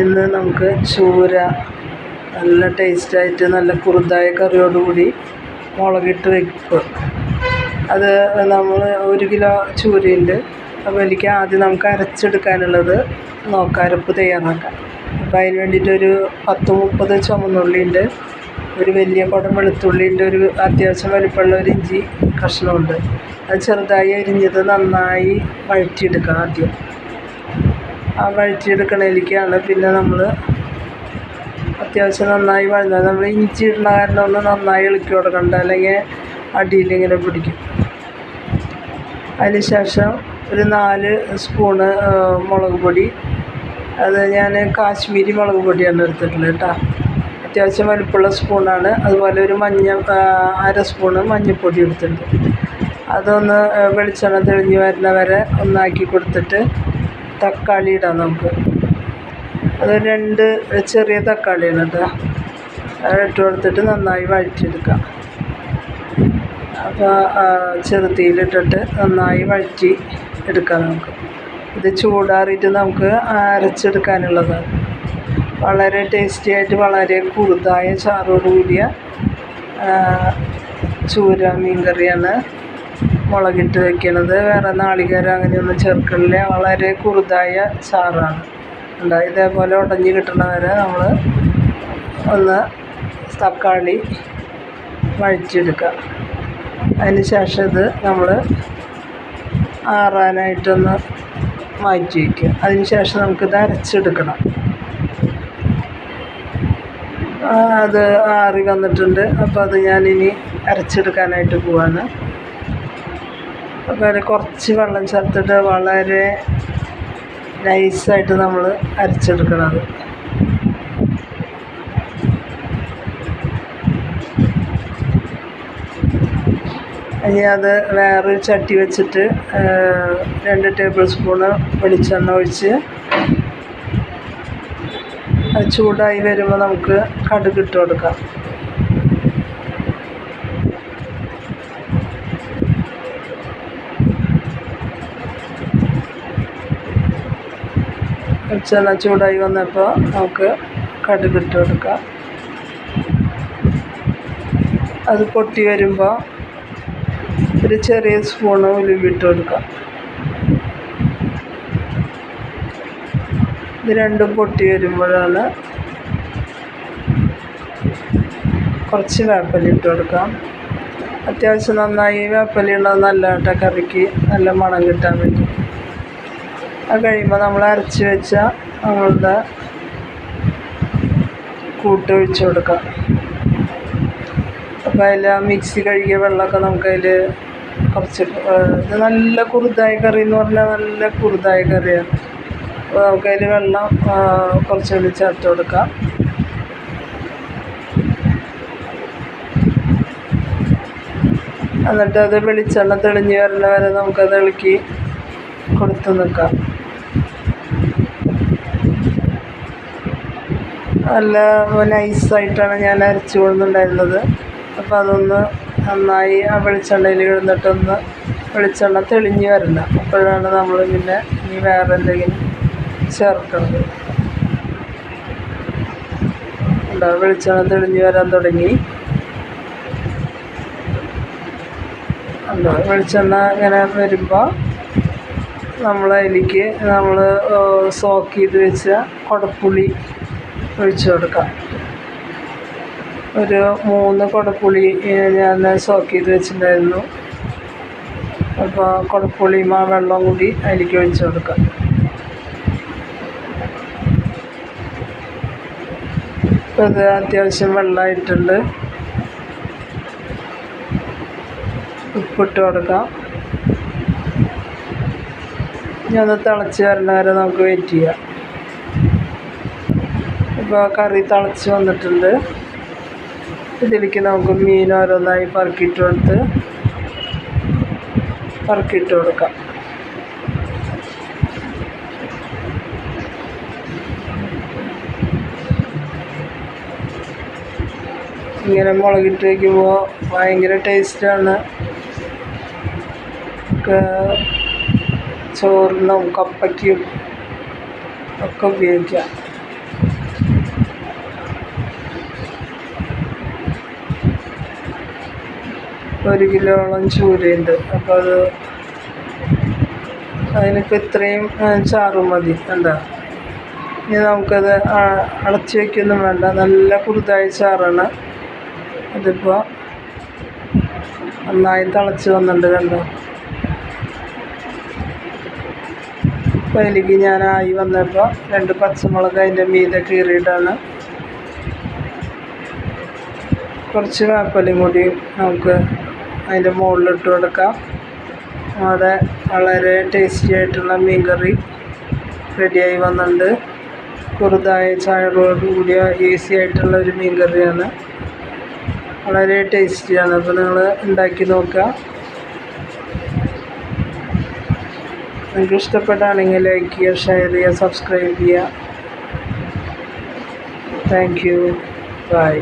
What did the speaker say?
ഇന്ന് നമുക്ക് ചൂര നല്ല ടേസ്റ്റായിട്ട് നല്ല കുറുതായ കറിയോടുകൂടി മുളകിട്ട് വെപ്പ് അത് നമ്മൾ ഒരു കിലോ ചൂരയുണ്ട്. അപ്പോൾ എനിക്ക് ആദ്യം നമുക്ക് അരച്ചെടുക്കാനുള്ളത് നോക്കാം അരപ്പ് തയ്യാറാക്കാം. അപ്പോൾ അതിന് വേണ്ടിയിട്ട് ഒരു പത്ത് മുപ്പത് ചുമന്നുള്ളിയുണ്ട്. ഒരു വലിയ കുടം വെളുത്തുള്ളിന്റെ ഒരു അത്യാവശ്യം വലിപ്പമുള്ള ഒരു ഇഞ്ചി കഷ്ണമുണ്ട്. അത് ചെറുതായി അരിഞ്ഞത് നന്നായി വഴറ്റിയെടുക്കാം ആദ്യം. ആ വഴറ്റിയെടുക്കണതിലേക്കാണ് പിന്നെ നമ്മൾ അത്യാവശ്യം നന്നായി വഴുന്നത് നമ്മൾ ഇഞ്ചി ഇടുന്ന കാരണം ഒന്ന് നന്നായി ഇളക്കി കൊടുക്കണ്ട. അല്ലെങ്കിൽ അടിയിലിങ്ങനെ പിടിക്കും. അതിന് ശേഷം ഒരു നാല് സ്പൂണ് മുളക് പൊടി. അത് ഞാൻ കാശ്മീരി മുളക് പൊടിയാണ് എടുത്തിട്ടുള്ളത് കേട്ടോ. അത്യാവശ്യം വലുപ്പമുള്ള സ്പൂണാണ്. അതുപോലെ ഒരു മഞ്ഞ അര സ്പൂണ് മഞ്ഞൾപ്പൊടി എടുത്തിട്ടുണ്ട്. അതൊന്ന് വെളിച്ചെണ്ണ തെളിഞ്ഞ് വരുന്ന വരെ ഒന്നാക്കി കൊടുത്തിട്ട് തക്കാളി ഇടാം നമുക്ക്. അത് രണ്ട് ചെറിയ തക്കാളിയാണ് കേട്ടോ. ഇട്ട് കൊടുത്തിട്ട് നന്നായി വഴറ്റിയെടുക്കാം. അപ്പോൾ ചെറുതീയിലിട്ടിട്ട് നന്നായി വഴറ്റി എടുക്കാം നമുക്ക്. ഇത് ചൂടാറിയിട്ട് നമുക്ക് അരച്ചെടുക്കാനുള്ളതാണ്. വളരെ ടേസ്റ്റി ആയിട്ട് വളരെ കുറുതായ ചാറോട് കൂടിയ ചൂര മീൻ കറിയാണ് മുളകിട്ട് വെക്കണത്. വേറെ നാളികേരം അങ്ങനെയൊന്നും ചേർക്കണില്ല വളരെ കുറുതായ ചാറാണ്. ഉണ്ട് ഇതേപോലെ ഉടഞ്ഞ് കിട്ടണ വരെ നമ്മൾ ഒന്ന് തക്കാളി വഴറ്റിയെടുക്കുക. അതിന് ശേഷം ഇത് നമ്മൾ ആറാനായിട്ടൊന്ന് മാറ്റി വയ്ക്കുക അതിന് ശേഷം നമുക്കിത് അരച്ചെടുക്കണം. അത് ആറി വന്നിട്ടുണ്ട്. അപ്പോൾ അത് ഞാനിനി അരച്ചെടുക്കാനായിട്ട് പോവാണ്. അപ്പോൾ കുറച്ച് വെള്ളം ചേർത്തിട്ട് വളരെ നൈസായിട്ട് നമ്മൾ അരച്ചെടുക്കണത്. ഇനി അത് വേറൊരു ചട്ടി വെച്ചിട്ട് രണ്ട് ടേബിൾ സ്പൂണ് വെളിച്ചെണ്ണ ഒഴിച്ച് അത് ചൂടായി വരുമ്പോൾ നമുക്ക് കടുക് ഇട്ട് കൊടുക്കാം. വെളിച്ചെണ്ണ ചൂടായി വന്നപ്പോൾ നമുക്ക് കടുക് ഇട്ട് കൊടുക്കാം. അത് പൊട്ടി വരുമ്പോൾ ഒരു ചെറിയ സ്പൂണ് ഉലുവിട്ട് കൊടുക്കാം. ഇത് രണ്ടും പൊട്ടി വരുമ്പോഴാണ് കുറച്ച് വേപ്പലിട്ട് കൊടുക്കാം. അത്യാവശ്യം നന്നായി വേപ്പില നല്ലതായിട്ട് നല്ല കറിക്ക്. നല്ല മണം കിട്ടാൻ വേണ്ടി. അത് കഴിയുമ്പോൾ നമ്മൾ അരച്ച് വെച്ച നമ്മളുടെ കൂട്ട് ഒഴിച്ച് കൊടുക്കാം. അപ്പോൾ അതിൽ ആ മിക്സി കഴുകിയ വെള്ളമൊക്കെ നമുക്കതിൽ കുറച്ച് ഇത് നല്ല കുറുതായ കറി എന്ന് പറഞ്ഞാൽ നല്ല കുറുതായ കറിയാണ്. അപ്പോൾ നമുക്കതിൽ വെള്ളം കുറച്ചുകൂടി ചേർത്ത് കൊടുക്കാം. എന്നിട്ട് അത് വെളിച്ചെണ്ണ തെളിഞ്ഞ് വരുന്ന വരെ നമുക്കത് ഇളക്കി കൊടുത്ത് നിൽക്കാം. നല്ല നൈസായിട്ടാണ് ഞാൻ അരച്ചു കൊണ്ടുണ്ടായിരുന്നത് അപ്പോൾ അതൊന്ന് നന്നായി ആ വെളിച്ചെണ്ണയിൽ കിടന്നിട്ടൊന്ന് വെളിച്ചെണ്ണ തെളിഞ്ഞ് വരണം. അപ്പോഴാണ് നമ്മൾ പിന്നെ ഇനി വേറെ എന്തെങ്കിലും ചേർക്കുന്നത് ഉണ്ടോ വെളിച്ചെണ്ണ തെളിഞ്ഞ് വരാൻ തുടങ്ങി. ഉണ്ടോ വെളിച്ചെണ്ണ ഇങ്ങനെ വരുമ്പോൾ നമ്മൾ അതിലേക്ക് നമ്മൾ സോക്ക് ചെയ്ത് വെച്ച കുടപ്പുളി ഒഴിച്ചു കൊടുക്കാം. ഒരു മൂന്ന് കുടപ്പുളി ഞാൻ സോക്ക് ചെയ്ത് വെച്ചിട്ടുണ്ടായിരുന്നു. അപ്പോൾ കുടപ്പുളിയും ആ വെള്ളം കൂടി അതിലേക്ക് ഒഴിച്ചു കൊടുക്കാം. ഇപ്പോൾ ഇത് അത്യാവശ്യം വെള്ളമായിട്ടുണ്ട്. ഉപ്പിട്ട് കൊടുക്കാം. ഒന്ന് തിളച്ച് വരണ വരെ നമുക്ക് വെയിറ്റ് ചെയ്യാം. ഇപ്പോൾ കറി തിളച്ച് വന്നിട്ടുണ്ട്. ഇതിലേക്ക് നമുക്ക് മീൻ ഓരോന്നായി പറക്കിയിട്ട് കൊടുത്ത് പറക്കിയിട്ട് കൊടുക്കാം. ഇങ്ങനെ മുളകിട്ട് വയ്ക്കുമ്പോൾ ഭയങ്കര ടേസ്റ്റാണ്. ചോറിനും കപ്പയ്ക്കും ഒക്കെ ഉപയോഗിക്കാം. ഒരു കിലോളം ചൂരയുണ്ട്. അപ്പോൾ അത് അതിനിപ്പോൾ ഇത്രയും ചാറും മതി. എന്താ ഇനി നമുക്കത് അടച്ചു വയ്ക്കൊന്നും വേണ്ട. നല്ല കുറുതായ ചാറാണ്. അതിപ്പോൾ നന്നായി തിളച്ച് വന്നിട്ടുണ്ട് കണ്ടോ? അപ്പോൾ ഞാൻ ആയി വന്നപ്പോൾ രണ്ട് പച്ചമുളക് അതിന്റെ മീതെ കീറിയിട്ടാണ്. കുറച്ച് വേപ്പലയും കൂടി നമുക്ക് അതിന്റെ മുകളിലിട്ട് കൊടുക്കാം. അവിടെ വളരെ ടേസ്റ്റി ആയിട്ടുള്ള മീൻ കറി റെഡിയായി വന്നിട്ടുണ്ട്. കുറുതായ ചായകളോട് കൂടിയ ഈസി ആയിട്ടുള്ള ഒരു മീൻ കറിയാണ്. വളരെ ടേസ്റ്റിയാണ് അപ്പോൾ നിങ്ങൾ ഉണ്ടാക്കി നോക്കുക. നിങ്ങൾക്ക് ഇഷ്ടപ്പെട്ടാണെങ്കിൽ ലൈക്ക് ചെയ്യുക ഷെയർ ചെയ്യുക സബ്സ്ക്രൈബ് ചെയ്യുക. Thank you bye